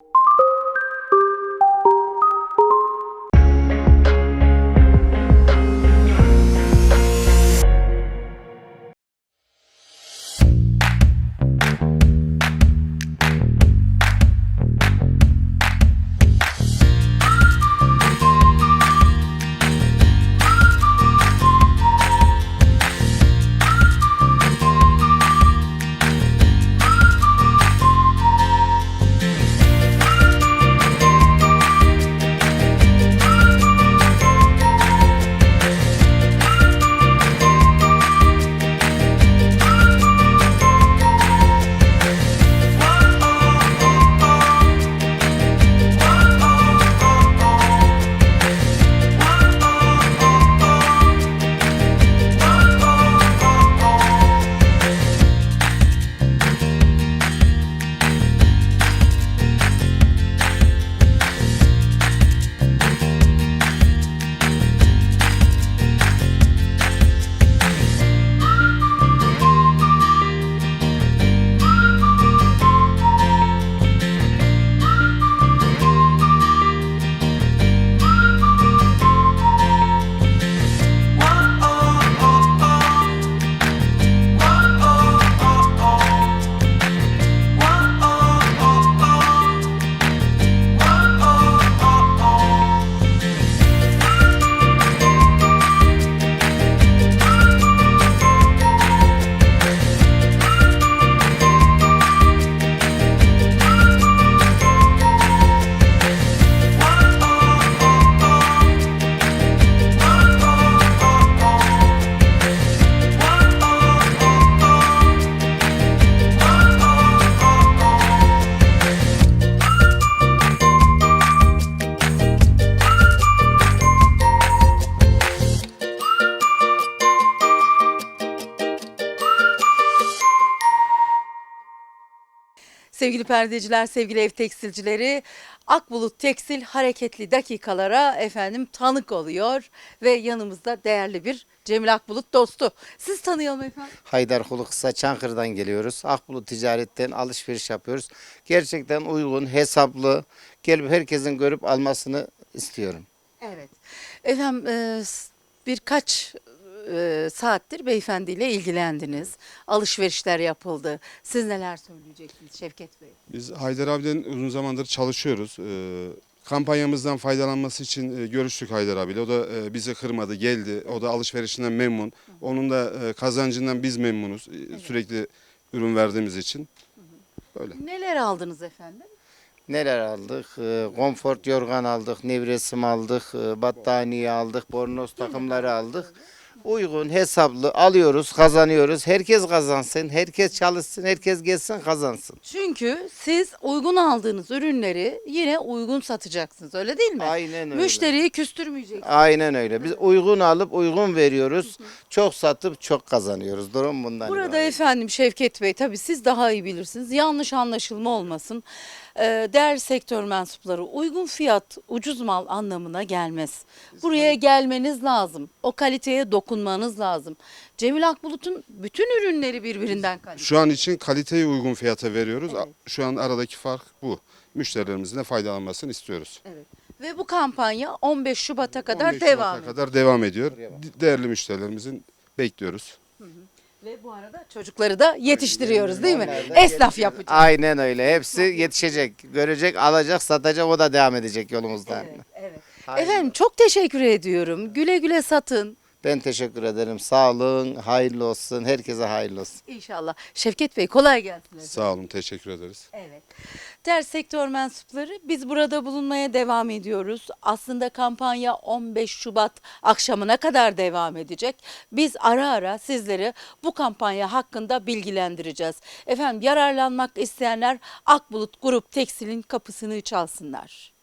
you Sevgili perdeciler, sevgili ev tekstilcileri, Akbulut Tekstil hareketli dakikalara efendim tanık oluyor ve yanımızda değerli bir Cemil Akbulut dostu. Siz tanıyalım efendim. Haydar Huluksa Çankırı'dan geliyoruz. Akbulut ticaretten alışveriş yapıyoruz. Gerçekten uygun, hesaplı. Gelip herkesin görüp almasını istiyorum. Evet. Efendim e, birkaç e, saattir beyefendiyle ilgilendiniz. Alışverişler yapıldı. Siz neler söyleyeceksiniz Şevket Bey? Biz Haydar abiden uzun zamandır çalışıyoruz. Ee, kampanyamızdan faydalanması için e, görüştük Haydar abiyle. O da e, bizi kırmadı, geldi. O da alışverişinden memnun. Onun da e, kazancından biz memnunuz. E, Sürekli ürün verdiğimiz için. Böyle. Neler aldınız efendim? Neler aldık? Ee, Komfort yorgan aldık, nevresim aldık, e, battaniye aldık, bornoz takımları aldık. Uygun, hesaplı alıyoruz, kazanıyoruz. Herkes kazansın, herkes çalışsın, herkes gelsin kazansın. Çünkü siz uygun aldığınız ürünleri yine uygun satacaksınız öyle değil mi? Aynen öyle. Müşteriyi küstürmeyeceksiniz. Aynen öyle. Biz uygun alıp uygun veriyoruz. Çok satıp çok kazanıyoruz. Durum bundan Burada ibaret. efendim Şevket Bey tabii siz daha iyi bilirsiniz. Yanlış anlaşılma olmasın. Ee, değerli sektör mensupları uygun fiyat ucuz mal anlamına gelmez. Buraya gelmeniz lazım. O kaliteye dokunmanız lazım. Cemil Akbulut'un bütün ürünleri birbirinden kaliteli. Şu an için kaliteyi uygun fiyata veriyoruz. Evet. Şu an aradaki fark bu. Müşterilerimizin de faydalanmasını istiyoruz. Evet. Ve bu kampanya 15 Şubat'a kadar 15 devam Şubat'a ediyor. kadar devam ediyor. Değerli müşterilerimizin bekliyoruz. Ve bu arada çocukları da yetiştiriyoruz değil mi? Esnaf yapacak. Aynen öyle. Hepsi yetişecek, görecek, alacak, satacak. O da devam edecek yolumuzdan. Evet, evet. Aynen. Efendim çok teşekkür ediyorum. Güle güle satın. Ben teşekkür ederim. Sağ olun, hayırlı olsun. Herkese hayırlı olsun. İnşallah. Şevket Bey kolay gelsin. efendim. Sağ olun, teşekkür ederiz. Evet. Diğer sektör mensupları biz burada bulunmaya devam ediyoruz. Aslında kampanya 15 Şubat akşamına kadar devam edecek. Biz ara ara sizleri bu kampanya hakkında bilgilendireceğiz. Efendim yararlanmak isteyenler Akbulut Grup Tekstil'in kapısını çalsınlar.